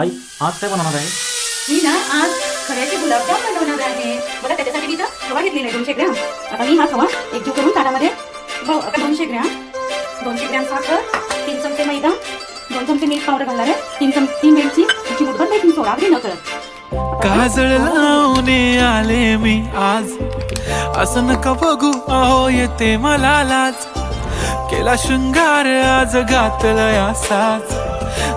आई आज काय बनवणार आहे? मी ना आज खव्याचे गुलाबजाम बनवणार आहे. बघा त्याच्यासाठी मी इथं खवा घेतलेला आहे दोनशे ग्रॅम. आता मी हा खवा एकजीव करून ताटामध्ये भाऊ आता दोनशे ग्रॅम. दोनशे ग्रॅम साखर तीन चमचे मैदा दोन चमचे मिल्क पावडर घालणार आहे. तीन चम तीन वेलची एक चिमूटभर बेकिंग सोडा अगदी नकळत. काजळ लावणे आले मी आज. असं नका बघू अहो येते मला लाज. केला शृंगार आज घातला असाच.